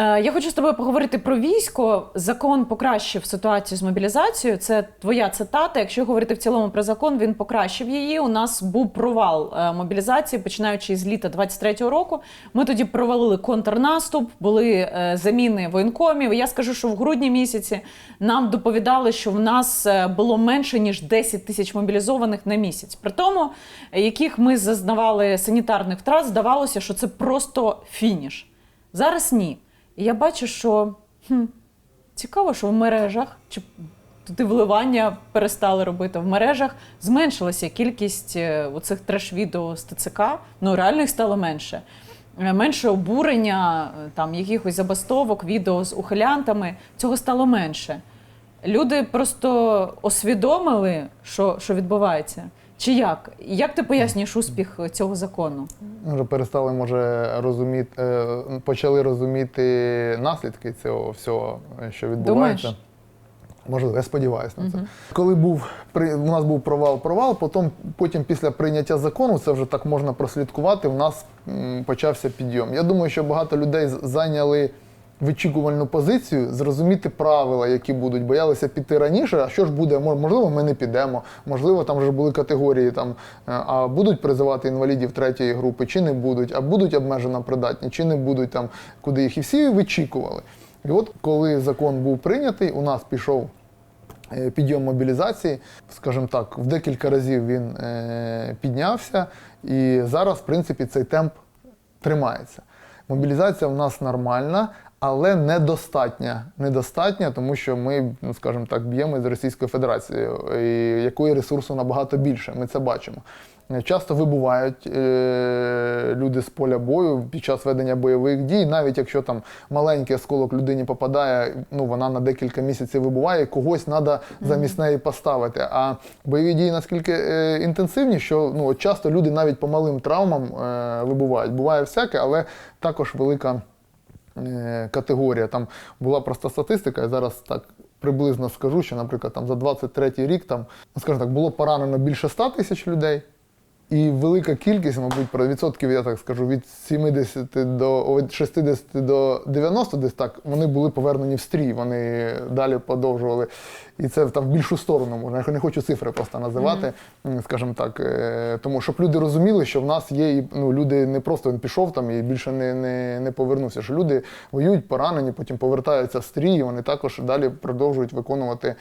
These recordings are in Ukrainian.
Е, Я хочу з тобою поговорити про військо. Закон покращив ситуацію з мобілізацією. Це твоя цитата. Якщо говорити в цілому про закон, він покращив її. У нас був провал е, мобілізації, починаючи з літа 23-го року. Ми тоді провалили контрнаступ, були е, заміни воєнкомів. Я скажу, що в грудні місяці нам доповідали, що в нас було менше ніж 10 тисяч мобілізованих на місяць. При тому, яких ми зазнавали санітарних втрат, здавалося, що це просто фініш. Зараз ні. І я бачу, що хм, цікаво, що в мережах чи туди вливання перестали робити. В мережах зменшилася кількість е, оцих треш-відео з ТЦК. Ну реально їх стало менше. Е, Менше обурення, е, там якихось забастовок, відео з ухилянтами. Цього стало менше. Люди просто освідомили, що, що відбувається. Чи як? Як ти пояснюєш успіх цього закону? Вже перестали, може, розуміти, е, почали розуміти наслідки цього всього, е, що відбувається. Думаєш? Можливо, я сподіваюся на це. Коли був при у нас був провал-провал, потім, потім після прийняття закону, це вже так можна прослідкувати. У нас м, почався підйом. Я думаю, що багато людей зайняли вичікувальну позицію, зрозуміти правила, які будуть, боялися піти раніше. А що ж буде? Мож- Можливо, ми не підемо. Можливо, там вже були категорії там, е, а будуть призивати інвалідів третьої групи, чи не будуть, а будуть обмежено придатні, чи не будуть там, куди їх і всі вичікували. І от коли закон був прийнятий, у нас пішов е, підйом мобілізації, скажімо так, в декілька разів він е, піднявся, і зараз, в принципі, цей темп тримається. Мобілізація в нас нормальна, але недостатня. Недостатня, тому що ми, ну скажімо так, б'ємо з Російською Федерацією, і якої ресурсу набагато більше. Ми це бачимо. Часто вибувають е, люди з поля бою під час ведення бойових дій, навіть якщо там маленький осколок людині попадає, ну вона на декілька місяців вибуває, когось треба замість неї поставити. А бойові дії наскільки е, інтенсивні, що ну часто люди навіть по малим травмам е, вибувають. Буває всяке, але також велика категорія. Там була проста статистика, я зараз так приблизно скажу, що, наприклад, там за 23 рік там, ну, скажімо так, було поранено більше 100 тисяч людей. І велика кількість, мабуть, про відсотків, я так скажу, від 70 до від 60 до 90, десь так, вони були повернені в стрій, вони далі продовжували. І це там в більшу сторону можна. Я не хочу цифри просто називати, м, скажімо так. е, Тому щоб люди розуміли, що в нас є і ну, люди не просто він пішов там і більше не, не, не повернувся. Що люди воюють, поранені, потім повертаються в стрій, і вони також далі продовжують виконувати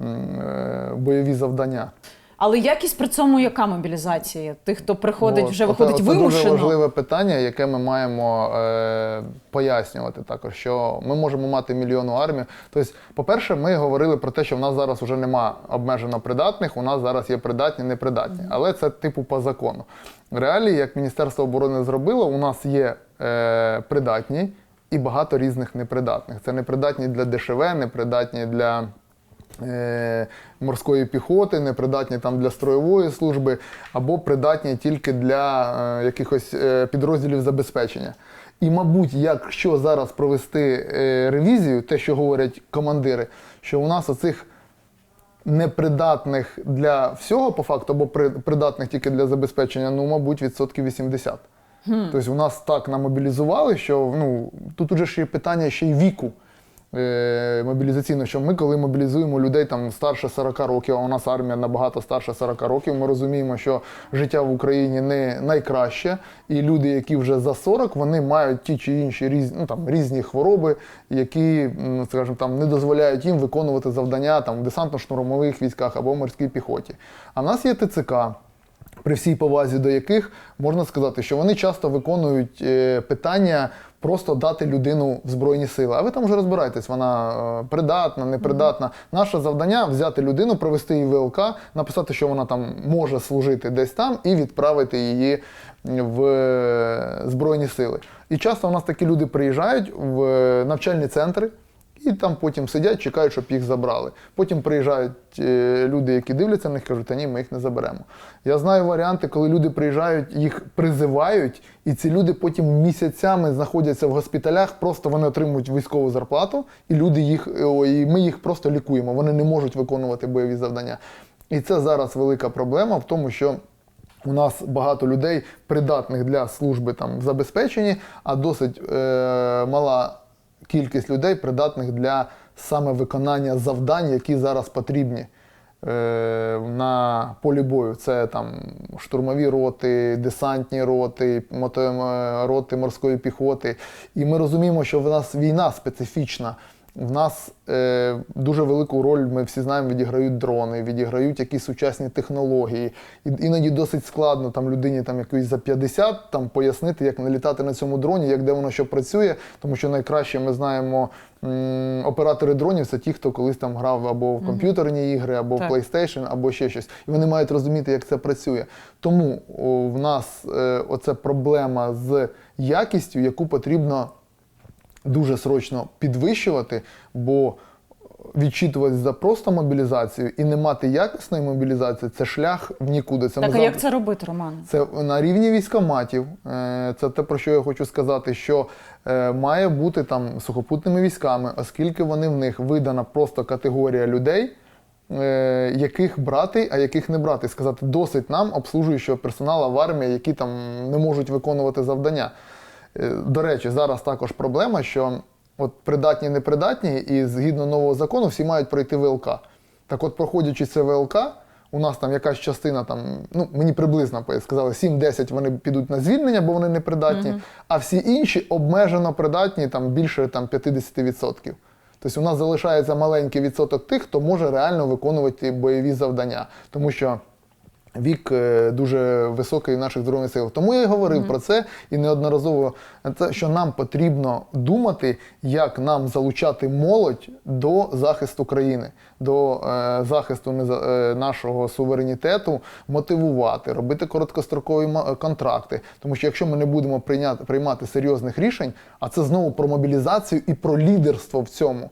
е, бойові завдання. Але якість при цьому яка мобілізація? Тих, хто приходить, вже виходить оце вимушено. дуже важливе питання, яке ми маємо е, пояснювати також. Що ми можемо мати мільйонну армію. Тобто, по-перше, ми говорили про те, що в нас зараз вже нема обмежено придатних, у нас зараз є придатні, непридатні. Але це типу по закону. В реалії, як Міністерство оборони зробило, у нас є е, придатні і багато різних непридатних. Це непридатні для ДШВ, непридатні для морської піхоти, непридатні там для строєвої служби, або придатні тільки для е, якихось е, підрозділів забезпечення. І, мабуть, якщо зараз провести е, ревізію, те, що говорять командири, що у нас оцих непридатних для всього по факту, або придатних тільки для забезпечення, ну, мабуть, відсотків 80. Тобто у нас так намобілізували, що ну, тут уже ж є питання ще й віку е, мобілізаційного, що ми, коли мобілізуємо людей там старше 40 років, а у нас армія набагато старше 40 років, ми розуміємо, що життя в Україні не найкраще, і люди, які вже за 40, вони мають ті чи інші різні, ну, там, різні хвороби, які, скажімо, там, не дозволяють їм виконувати завдання там, в десантно-штурмових військах або морській піхоті. А в нас є ТЦК при всій повазі до яких можна сказати, що вони часто виконують е, питання просто дати людину в Збройні сили. А ви там вже розбираєтесь, вона е, придатна, непридатна. Наше завдання взяти людину, провести її в ВЛК, написати, що вона там може служити десь там, і відправити її в е, Збройні сили. І часто у нас такі люди приїжджають в е, навчальні центри. І там потім сидять, чекають, щоб їх забрали. Потім приїжджають е, люди, які дивляться на них, кажуть, та ні, ми їх не заберемо. Я знаю варіанти, коли люди приїжджають, їх призивають, і ці люди потім місяцями знаходяться в госпіталях, просто вони отримують військову зарплату, і люди їх, е, і ми їх просто лікуємо. Вони не можуть виконувати бойові завдання. І це зараз велика проблема в тому, що. У нас багато людей придатних для служби там в забезпеченні, а досить е, мала кількість людей, придатних для саме виконання завдань, які зараз потрібні е, на полі бою. Це там штурмові роти, десантні роти, е, роти морської піхоти. І ми розуміємо, що в нас війна специфічна. В нас е, дуже велику роль, ми всі знаємо, відіграють дрони, відіграють якісь сучасні технології. І, іноді досить складно там людині там якоїсь за 50 там пояснити, як налітати на цьому дроні, як де воно що працює. Тому що найкраще ми знаємо оператори дронів це ті, хто колись там грав або в комп'ютерні ігри, або Так. в PlayStation, або ще щось. І вони мають розуміти, як це працює. Тому о, в нас е, оце проблема з якістю, яку потрібно дуже срочно підвищувати, бо відчитуватись за просто мобілізацію і не мати якісної мобілізації це шлях в нікуди. Це Так, а зав- як це робити, Роман? це на рівні військоматів. Е, Це те, про що я хочу сказати, що е, має бути там сухопутними військами, оскільки вони в них видана просто категорія людей. е, Яких брати, а яких не брати, сказати, досить нам обслужуючого персоналу в армії, які там не можуть виконувати завдання. Е, До речі, зараз також проблема, що от придатні, непридатні, і згідно нового закону всі мають пройти ВЛК. Так от, проходячи це ВЛК, у нас там якась частина, там, ну мені приблизно сказали, 7-10 вони підуть на звільнення, бо вони непридатні, а всі інші обмежено придатні там більше там, 50%. Тобто у нас залишається маленький відсоток тих, хто може реально виконувати бойові завдання. Тому що вік е, дуже високий наших збройних силах. Тому я і говорив про це і неодноразово це, що нам потрібно думати, як нам залучати молодь до захисту країни, до е, захисту е, нашого суверенітету, мотивувати, робити короткострокові ма- контракти. Тому що якщо ми не будемо прийняти, приймати серйозних рішень, а це знову про мобілізацію і про лідерство в цьому.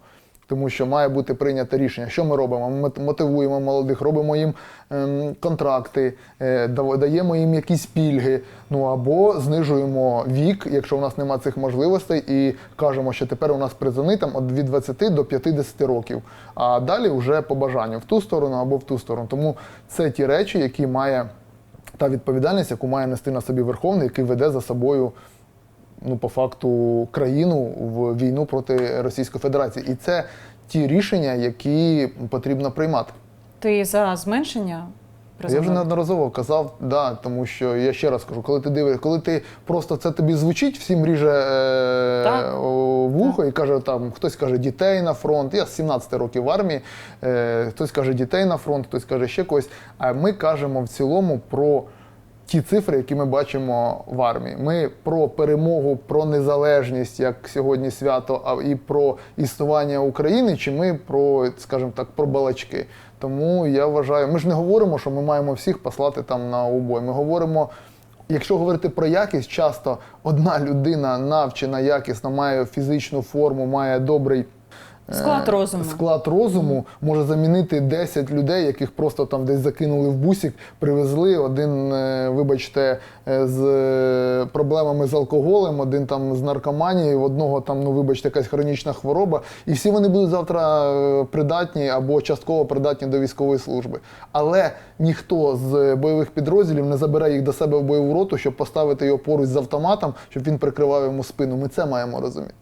Тому що має бути прийнято рішення. Що ми робимо? Ми мотивуємо молодих, робимо їм ем, контракти, е, даємо їм якісь пільги. Ну або знижуємо вік, якщо в нас немає цих можливостей, і кажемо, що тепер у нас призовний там від 20 до 50 років. А далі вже по бажанню в ту сторону або в ту сторону. Тому це ті речі, які має та відповідальність, яку має нести на собі Верховний, який веде за собою ну, по факту країну в війну проти Російської Федерації. І це ті рішення, які потрібно приймати. Ти за зменшення Я вже неодноразово казав, да, тому що я ще раз кажу, коли ти дивишся, коли ти просто це тобі звучить, всім ріже е, вухо і каже, там хтось каже дітей на фронт. Я з 17 років в армії, е, хтось каже дітей на фронт, хтось каже ще когось. А ми кажемо в цілому про ті цифри, які ми бачимо в армії. Ми про перемогу, про незалежність, як сьогодні свято, а і про існування України, чи ми про, скажімо так, про балачки. Тому я вважаю, ми ж не говоримо, що ми маємо всіх послати там на убой. Ми говоримо. Якщо говорити про якість, часто одна людина навчена якісно, має фізичну форму, має добрий Склад розуму. склад розуму може замінити 10 людей, яких просто там десь закинули в бусик, привезли. Один, е, вибачте, е, з е, проблемами з алкоголем, один там з наркоманією, в одного там, ну вибачте, якась хронічна хвороба. І всі вони будуть завтра е, придатні або частково придатні до військової служби. Але ніхто з бойових підрозділів не забере їх до себе в бойову роту, щоб поставити його поруч з автоматом, щоб він прикривав йому спину. Ми це маємо розуміти.